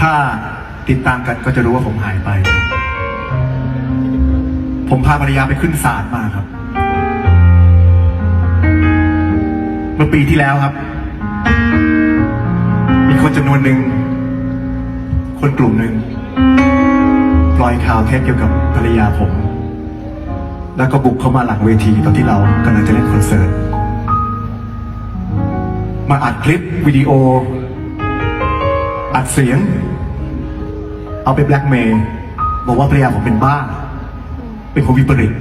ถ้าติดตามกันก็จะรู้ว่าผมหายไป ผมพาภรรยาไปขึ้นศาลมาครับ เมื่อปีที่แล้วครับ มีคนจำนวนหนึ่ง คนกลุ่มหนึ่งปล่อยข่าวเท็จเกี่ยวกับภรรยาผม แล้วก็บุกเข้ามาหลังเวทีตอนที่เรากำลังจะเล่นคอนเสิร์ต มาอัดคลิปวิดีโอ อัดเสียง เอาไปแบล็กเมย์บอกว่าภรรยาผมเป็นบ้า เป็นคนวิปริต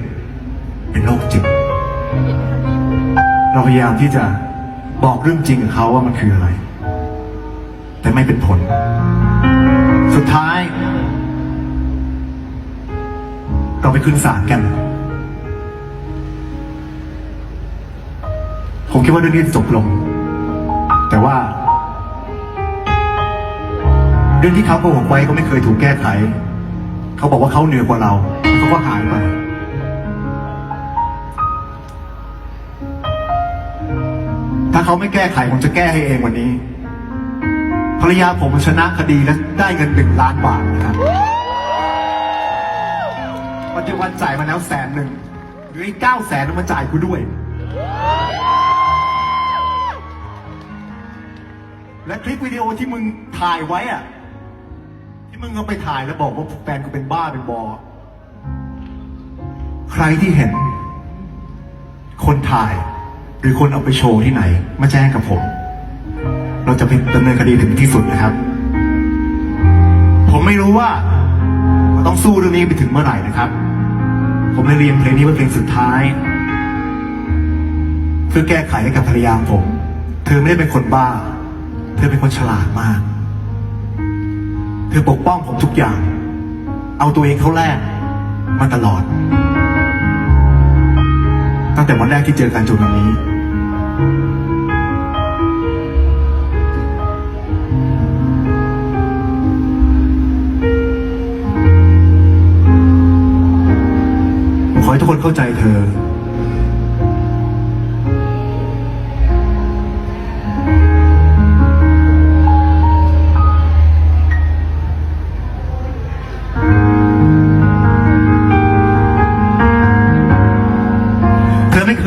เป็นโรคจิต เราพยายามที่จะบอกเรื่องจริงกับเขาว่ามันคืออะไร แต่ไม่เป็นผล สุดท้าย เราไปขึ้นศาลกัน ผมคิดว่าเรื่องนี้จะจบลง เรื่องที่เขาโกหกไว้ก็ไม่เคยถูกแก้ไข เขาบอกว่าเขาเหนือกว่าเราแล้วเขาก็หายไปถ้าเขาไม่แก้ไขผมจะแก้ให้เองวันนี้ ภรรยาผมชนะคดีและได้เงินหนึ่งล้านบาทนะครับปัจจุบันจ่ายมาแล้วแสนหนึ่งหรืออีกเก้าแสนมาจ่ายกูด้วย และคลิปวิดีโอที่มึงถ่ายไว้อะ มึงเอาไปถ่ายแล้วบอกว่าแฟนกูเป็นบ้าเป็นบอ ใครที่เห็น คนถ่าย หรือคนเอาไปโชว์ที่ไหน มาแจ้งกับผม เราจะเป็นดำเนินคดีถึงที่สุดนะครับ ผมไม่รู้ว่าเราต้องสู้เรื่องนี้ไปถึงเมื่อไหร่นะครับ ผมเลยเรียนเพลงนี้เป็นเพลงสุดท้าย เพื่อแก้ไขให้กับภรรยาผม เธอไม่ได้เป็นคนบ้า เธอเป็นคนฉลาดมาก เธอปกป้องผมทุกอย่าง เอาตัวเองเข้าแรกมาตลอด ตั้งแต่วันแรกที่เจอกันจนวันนี้ ขอให้ทุกคนเข้าใจเธอ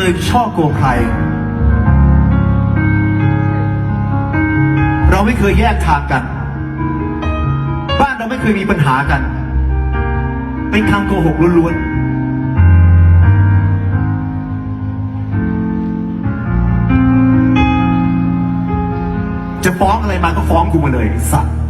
ยช่อโกงใคร เราไม่เคยแยกทางกัน บ้านเราไม่เคยมีปัญหากัน เป็นคำโกหกล้วนๆ จะฟ้องอะไรมาก็ฟ้องกูมาเลยสัตว์